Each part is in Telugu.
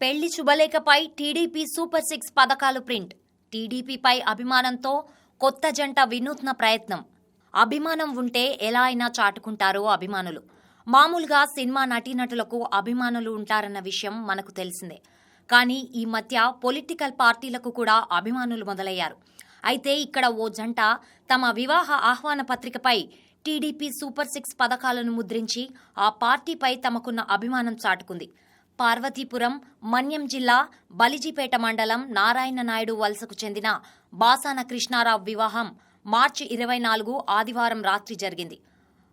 పెళ్ళి శుభలేఖపై టీడీపీ సూపర్ సిక్స్ పథకాలు ప్రింట్. టీడీపీపై అభిమానంతో కొత్త జంట వినూత్న ప్రయత్నం. అభిమానం ఉంటే ఎలా అయినా చాటుకుంటారో అభిమానులు. మామూలుగా సినిమా నటీనటులకు అభిమానులు ఉంటారన్న విషయం మనకు తెలిసిందే. కానీ ఈ మధ్య పొలిటికల్ పార్టీలకు కూడా అభిమానులు మొదలయ్యారు. అయితే ఇక్కడ ఓ జంట తమ వివాహ ఆహ్వాన పత్రికపై టీడీపీ సూపర్ సిక్స్ పథకాలను ముద్రించి ఆ పార్టీపై తమకున్న అభిమానం చాటుకుంది. పార్వతీపురం మన్యం జిల్లా బలిజిపేట మండలం నారాయణ నాయుడు వలసకు చెందిన బాసాన కృష్ణారావు వివాహం మార్చి ఇరవై నాలుగు ఆదివారం రాత్రి జరిగింది.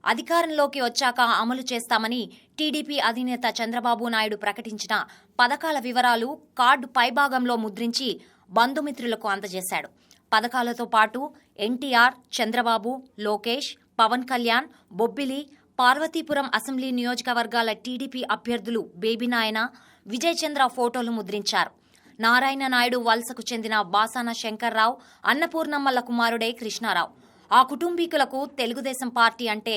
అధికారంలోకి వచ్చాక అమలు చేస్తామని టీడీపీ అధినేత చంద్రబాబు నాయుడు ప్రకటించిన పథకాల వివరాలు కార్డు పైభాగంలో ముద్రించి బంధుమిత్రులకు అందజేశాడు. పథకాలతో పాటు ఎన్టీఆర్ చంద్రబాబు లోకేష్ పవన్ కళ్యాణ్ బొబ్బిలి పార్వతీపురం అసెంబ్లీ నియోజకవర్గాల టీడీపీ అభ్యర్థులు బేబీనాయన విజయచంద్ర ఫోటోలు ముద్రించారు. నారాయణ నాయుడు వలసకు చెందిన బాసాన శంకర్రావు అన్నపూర్ణమ్మల కుమారుడే కృష్ణారావు. ఆ కుటుంబీకులకు తెలుగుదేశం పార్టీ అంటే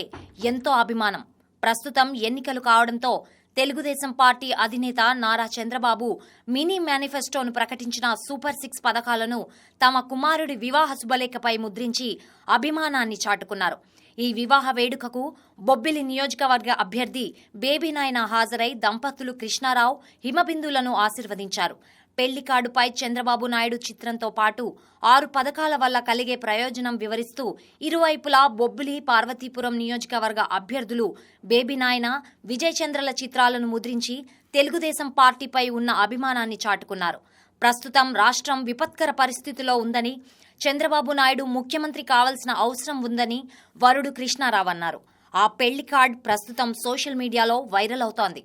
ఎంతో అభిమానం. ప్రస్తుతం ఎన్నికలు కావడంతో తెలుగుదేశం పార్టీ అధినేత నారా చంద్రబాబు మినీ మేనిఫెస్టోను ప్రకటించిన సూపర్ సిక్స్ పథకాలను తమ కుమారుడి వివాహ శుభలేఖపై ముద్రించి అభిమానాన్ని చాటుకున్నారు. ఈ వివాహ వేడుకకు బొబ్బిలి నియోజకవర్గ అభ్యర్థి బేబీనాయన హాజరై దంపతులు కృష్ణారావు హిమబిందులను ఆశీర్వదించారు. పెళ్ళి కార్డుపై చంద్రబాబు నాయుడు చిత్రంతో పాటు ఆరు పథకాల వల్ల కలిగే ప్రయోజనం వివరిస్తూ ఇరువైపులా బొబ్బిలి పార్వతీపురం నియోజకవర్గ అభ్యర్థులు బేబీనాయన విజయ్ చంద్రల చిత్రాలను ముద్రించి తెలుగుదేశం పార్టీపై ఉన్న అభిమానాన్ని చాటుకున్నారు. ప్రస్తుతం రాష్ట్రం విపత్కర పరిస్థితిలో ఉందని చంద్రబాబు నాయుడు ముఖ్యమంత్రి కావాల్సిన అవసరం ఉందని వరుడు కృష్ణారావు అన్నారు. ఆ పెళ్ళి కార్డ్ ప్రస్తుతం సోషల్ మీడియాలో వైరల్ అవుతోంది.